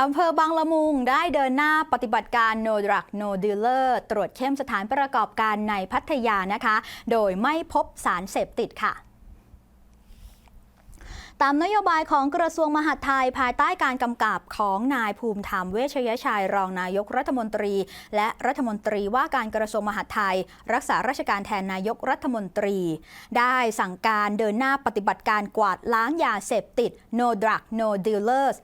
อำเภอบางละมุงได้เดินหน้าปฏิบัติการ No Drug No Dealer ตรวจเข้มสถานประกอบการในพัทยานะคะ โดยไม่พบสารเสพติดค่ะตามนโยบายของกระทรวงมหาดไทยภายใต้การกำกับของนายภูมิธรรมเวชยชัยรองนายกรัฐมนตรี และรัฐมนตรีว่าการกระทรวงมหาดไทย รักษาราชการแทนนายกรัฐมนตรี ได้สั่งการเดินหน้าปฏิบัติการกวาดล้างยาเสพติด No Drug No Dealers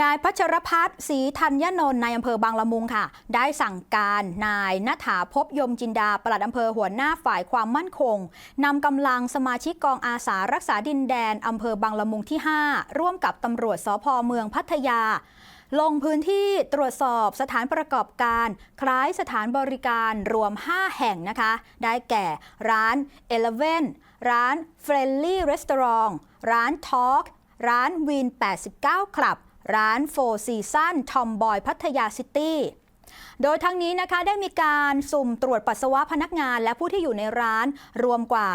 นายพัชรพัฒน์ศรีธัญญนนท์นายอำเภอบางละมุงค่ะ ได้สั่งการนายณฐาภพยมจินดา ปลัดอำเภอหัวหน้าฝ่ายความมั่นคงนำกำลังสมาชิกกองอาสารักษาดินแดนอำเภอบางละมุงที่ 5 ร่วมกับตำรวจสพเมืองพัทยา ลงพื้นที่ตรวจสอบสถานประกอบการ คล้ายสถานบริการรวม 5 แห่งนะคะ ได้แก่ร้าน e l e v e n ร้าน Friendly Restaurant ร้าน Talk ร้าน Win 89 ร้านโฟร์ซีซันทอมบอยพัทยาซิตี้ โดยทั้งนี้นะคะได้มีการสุ่มตรวจปัสสาวะพนักงานและผู้ที่อยู่ในร้านรวมกว่า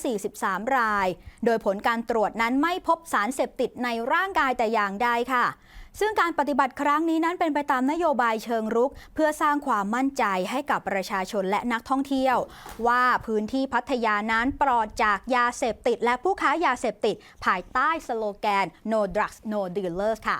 243 ราย โดยผลการตรวจนั้นไม่พบสารเสพติดในร่างกายแต่อย่างใดค่ะ ซึ่งการปฏิบัติครั้งนี้นั้นเป็นไปตามนโยบายเชิงรุก เพื่อสร้างความมั่นใจให้กับประชาชนและนักท่องเที่ยว ว่าพื้นที่พัทยานั้นปลอดจากยาเสพติด และผู้ค้ายาเสพติด ภายใต้สโลแกน no drugs no dealers ค่ะ